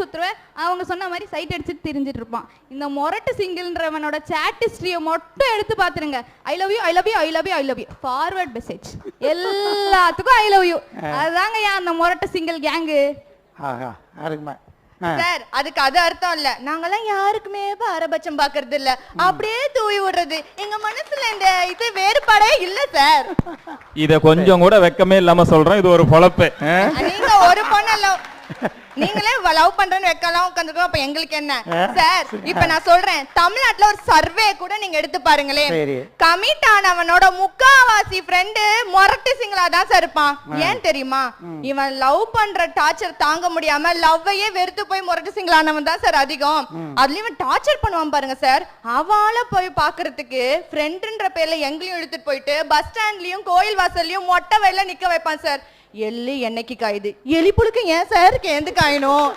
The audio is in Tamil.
சுத்துருவேன் அவங்க சொன்ன மாதிரி சைட் அடிச்சுட்டு திரிஞ்சிட்டு இருப்பான். இந்த மொரட்டு சிங்கிள்ன்றவனோட சேட் ஹிஸ்டரியை மட்டும் எடுத்து பார்த்துருங்க. I love you I love you I love you I love you forward message எல்லாத்துக்கும் ஐ லவ் யூ அதுதாங்க ஏன் அந்த மொரட்டு சிங்கிள் கேங்கு சார் அதுக்கு அது அர்த்தம் இல்ல. நாங்கெல்லாம் யாருக்குமே பாரபட்சம் பாக்குறது இல்ல. அப்படியே தூவி விடுறது. எங்க மனசுல இந்த இது வேறுபாடே இல்ல சார். இத கொஞ்சம் கூட வெக்கமே இல்லாம சொல்றேன். இது ஒரு பொழப்பு? நீங்க ஒரு பொண்ணு நீங்களே லவ் பண்றேன்னு வைக்கலாம் உட்காந்துருக்கோம் அப்ப எங்களுக்கு என்ன? சார் இப்ப நான் சொல்றேன். தமிழ்நாட்டுல ஒரு சர்வே கூட நீங்க எடுத்து பாருங்களேன். கமிட் ஆனவனோட முக்காவாசி ஃப்ரெண்டு மொரட்டு சிங்களா தான் சார் இருப்பான். ஏன் தெரியுமா? இவன் லவ் பண்ற டார்ச்சர் தாங்க முடியாம லவ்வையே வெறுத்து போய் மொரட்டு சிங்கிள் ஆனவன் தான் சார் அதிகம். அதுலயும் இவன் டார்ச்சர் பண்ணுவான் பாருங்க சார். அவள போய் பாக்குறதுக்கு ஃப்ரெண்டுன்ற பேர்ல எங்களையும் இழுத்துட்டு போயிட்டு பஸ் ஸ்டாண்ட்லயும் கோயில் வாசல்லயும் மொட்டை வெயில நிக்க வைப்பான் சார். எள்ளு என்னைக்கு காயுது. எலி புழுக்கு ஏன் சார்? கேந்து காயணும்.